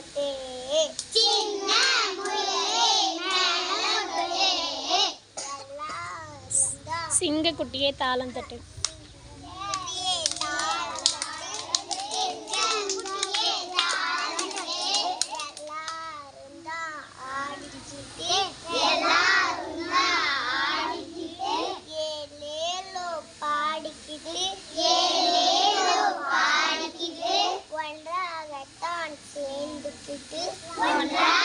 கொத்தே சின்ன சிங்கக்குட்டியே தாளம் தட்டு. 你给我来